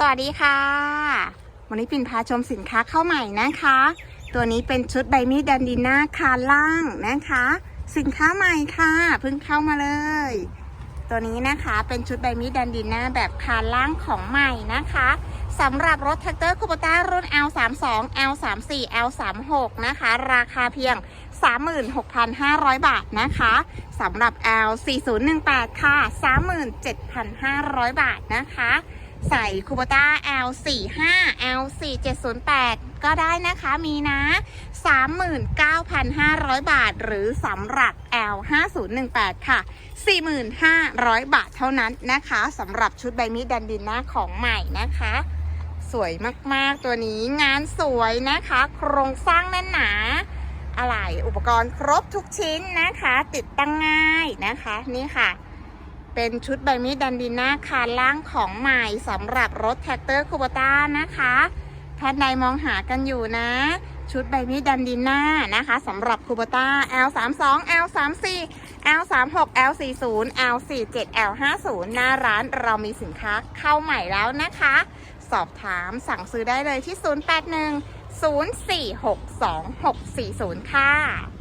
สวัสดีค่ะ วันนี้ปิ่นพาชมสินค้าเข้าใหม่นะคะ ตัวนี้เป็นชุดใบมีดดันดีน่าคาล่างนะคะ สินค้าใหม่ค่ะเพิ่งเข้ามาเลย ตัวนี้นะคะเป็นชุดใบมีดดันดีน่าแบบคาล่างของใหม่นะคะสำหรับรถแท็กเตอร์คูปต้ารุ่น L32 L34 L36 นะคะ ราคาเพียง 36,500 บาทนะคะสำหรับ L4018 ค่ะ 37,500 บาทนะคะ ใส่คูปต้า L45 L4708 ก็ได้นะคะมีนะ 39,500 บาท หรือสำหรับ L5018 ค่ะ 4,500 บาทเท่านั้นนะคะสำหรับชุดใบมีดดันดินหน้าของใหม่นะคะ สวยมากๆตัวนี้งานสวยนะคะ โครงสร้างแน่นหนาอะไรอุปกรณ์ครบทุกชิ้นนะคะ ติดตั้งง่ายนะคะ นี่ค่ะ เป็นชุดใบมีดดันดีน่าคานล่างของใหม่สำหรับรถแท็กเตอร์คูปต้านะคะท่านใดมองหากันอยู่นะ ชุดใบมีดดันดีน่านะคะสำหรับคูปต้า L32 L34 L36 L40 L47 L50 หน้าร้านเรามีสินค้าเข้าใหม่แล้วนะคะ สอบถามสั่งซื้อได้เลยที่ 081 0462 640 ค่ะ